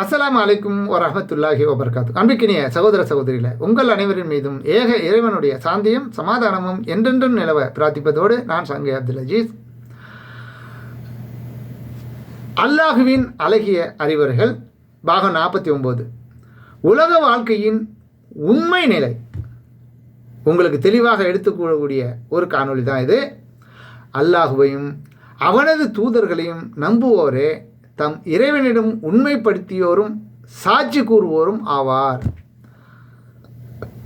அஸ்லாம் அலைக்கும் வரஹமத்துல்லாஹி வபர்காத்து. அன்பிக்கினிய சகோதர சகோதரியில் உங்கள் அனைவரின் மீதும் ஏக இறைவனுடைய சாந்தியும் சமாதானமும் என்றென்றும் நிலவ பிரார்த்திப்பதோடு நான் சங்கை அப்துல் அஜீஸ். அல்லாஹுவின் அழகிய அறிவுரைகள் பாகம் நாற்பத்தி ஒம்பது உலக வாழ்க்கையின் உண்மை நிலை. உங்களுக்கு தெளிவாக எடுத்துக்கூடக்கூடிய ஒரு காணொளி தான் இது. அல்லாஹுவையும் அவனது தூதர்களையும் நம்புவோரே தம் இறைவனிடம் உண்மைப்படுத்தியோரும் சாட்சி கூறுவோரும் ஆவார்.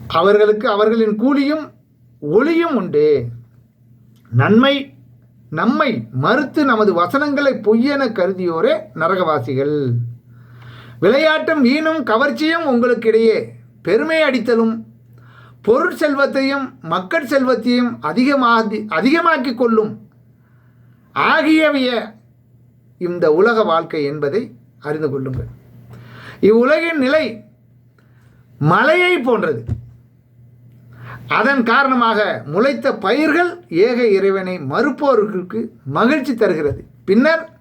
அவர்களுக்கு அவர்களின் கூலியும் ஒளியும் உண்டு. நன்மை நம்மை மறுத்து நமது வசனங்களை பொய்யென கருதியோரே நரகவாசிகள். விளையாட்டும் வீணும் கவர்ச்சியும் உங்களுக்கிடையே பெருமை அடித்தலும் பொருட்செல்வத்தையும் மக்கள் செல்வத்தையும் அதிகமாக அதிகமாக்கிக் கொள்ளும் ஆகியவைய இந்த உலக வாழ்க்கை என்பதை அறிந்து கொள்ளுங்கள். இவ்வுலகின் நிலை மலையை போன்றது. அதன் காரணமாக முளைத்த பயிர்கள் ஏக இறைவனை மறுப்போருக்கு மகிழ்ச்சி தருகிறது. பின்னர்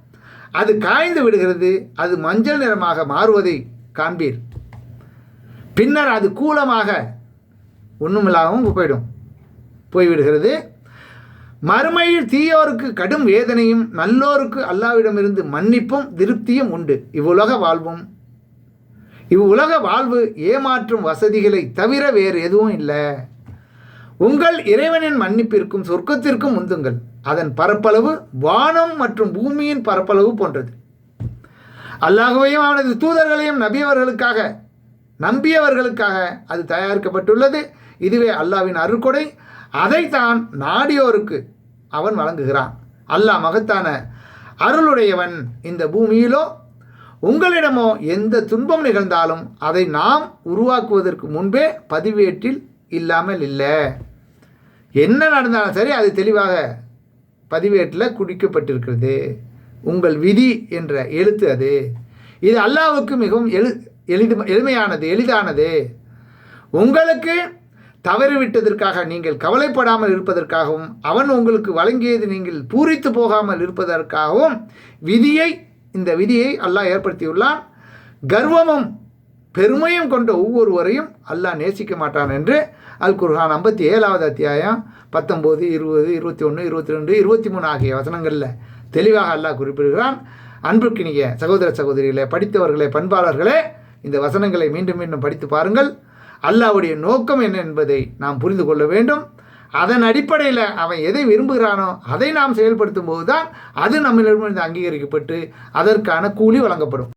அது காய்ந்து விடுகிறது அது மஞ்சள் நிறமாக மாறுவதை காண்பீர். பின்னர் அது கூலமாக ஒன்றுமில்லாகவும் போயிடும். போய்விடுகிறது. மறுமையில் தீயோருக்கு கடும் வேதனையும் நல்லோருக்கு அல்லாவிடமிருந்து மன்னிப்பும் திருப்தியும் உண்டு. இவ்வுலக வாழ்வும். இவ்வுலக வாழ்வு ஏமாற்றும் வசதிகளை தவிர வேறு எதுவும் இல்லை. உங்கள் இறைவனின் மன்னிப்பிற்கும் சொர்க்கத்திற்கும் உந்துங்கள் அதன் பரப்பளவு வானம் மற்றும் பூமியின் பரப்பளவு போன்றது. அல்லாஹுவையும் அவனது தூதர்களையும் நபியவர்களுக்காக நம்பியவர்களுக்காக அது தயாரிக்கப்பட்டுள்ளது. இதுவே அல்லாவின் அருள்கொடை. அதைத்தான் நாடியோருக்கு அவன் வழங்குகிறான். அல்லாஹ் மகத்தான அருளுடையவன் இந்த பூமியிலோ உங்களிடமோ எந்த துன்பம் நிகழ்ந்தாலும் அதை நாம் உருவாக்குவதற்கு முன்பே பதிவேட்டில் இல்லாமல் இல்லை. என்ன நடந்தாலும் சரி அது தெளிவாக பதிவேட்டில் குடிக்கப்பட்டிருக்கிறது உங்கள் விதி என்ற எழுத்து அது. இது அல்லாவுக்கு மிகவும் எழு எளிது எளிமையானது எளிதானது. உங்களுக்கு தவறிவிட்டதற்காக நீங்கள் கவலைப்படாமல் இருப்பதற்காகவும் அவன் உங்களுக்கு வழங்கியது நீங்கள் பூரித்து போகாமல் இருப்பதற்காகவும் விதியை இந்த விதியை அல்லாஹ் ஏற்படுத்தியுள்ளான். கர்வமும் பெருமையும் கொண்ட ஒவ்வொருவரையும் அல்லாஹ் நேசிக்க மாட்டான் என்று அல் குர்ஹான் ஐம்பத்தி ஏழாவது அத்தியாயம் பத்தொம்போது இருபது இருபத்தி ஒன்று இருபத்தி ரெண்டு இருபத்தி மூணு ஆகிய வசனங்களில் தெளிவாக அல்லாஹ் குறிப்பிடுகிறான். அன்புக்கினிய சகோதர சகோதரிகளே படித்தவர்களே பண்பாளர்களே இந்த வசனங்களை மீண்டும் மீண்டும் படித்து பாருங்கள். அல்லாவுடைய நோக்கம் என்ன என்பதை நாம் புரிந்து கொள்ள வேண்டும். அதன் அடிப்படையில் அவன் எதை விரும்புகிறானோ அதை நாம் செயல்படுத்தும் போது தான் அது நம்மளிடமிருந்து அங்கீகரிக்கப்பட்டு அதற்கான கூலி வழங்கப்படும்.